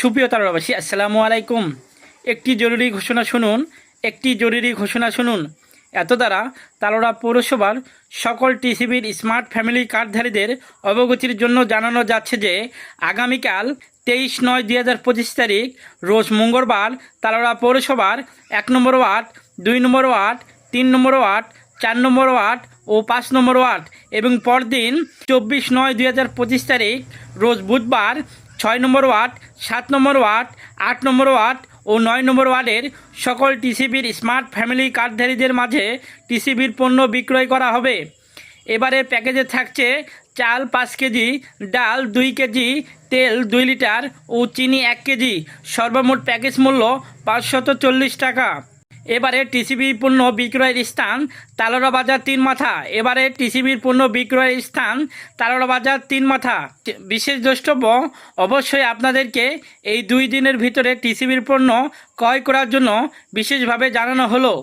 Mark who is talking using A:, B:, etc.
A: সুপ্রিয় তারবাসী আসসালামু আলাইকুম। একটি জরুরি ঘোষণা শুনুন, একটি জরুরি ঘোষণা শুনুন। এত দ্বারা তালোড়া পৌরসভার সকল টিসিবির স্মার্ট ফ্যামিলি কার্ডধারীদের অবগতির জন্য জানানো যাচ্ছে যে, আগামীকাল তেইশ নয় দুই হাজার পঁচিশ তারিখ, রোজ মঙ্গলবার তালোড়া পৌরসভার এক নম্বর ওয়ার্ড, দুই নম্বর ওয়ার্ড, তিন নম্বর ওয়ার্ড, চার নম্বর ওয়ার্ড ও পাঁচ নম্বর ওয়ার্ড এবং পরদিন চব্বিশ নয় দুই হাজার পঁচিশ তারিখ, রোজ বুধবার ছয় নম্বর ওয়ার্ড, সাত নম্বর ওয়ার্ড, আট নম্বর ওয়ার্ড ও নয় নম্বর ওয়ার্ডের সকল টিসিবির স্মার্ট ফ্যামিলি কার্ডধারীদের মাঝে টিসিবির পণ্য বিক্রয় করা হবে। এবারে প্যাকেজে থাকছে চাল পাঁচ কেজি, ডাল দুই কেজি, তেল দুই লিটার ও চিনি এক কেজি। সর্বমোট প্যাকেজ মূল্য পাঁচশত চল্লিশ টাকা। এবারে টিসিবির পণ্য বিক্রয়ের স্থান তালোরা বাজার তিন মাথা। এবারে টিসিবির পণ্য বিক্রয়ের স্থান তালোরা বাজার তিন মাথা। বিশেষ দ্রষ্টব্য, অবশ্যই আপনাদেরকে এই দুই দিনের ভিতরে টিসিবির পণ্য ক্রয় করার জন্য বিশেষভাবে জানানো হলো।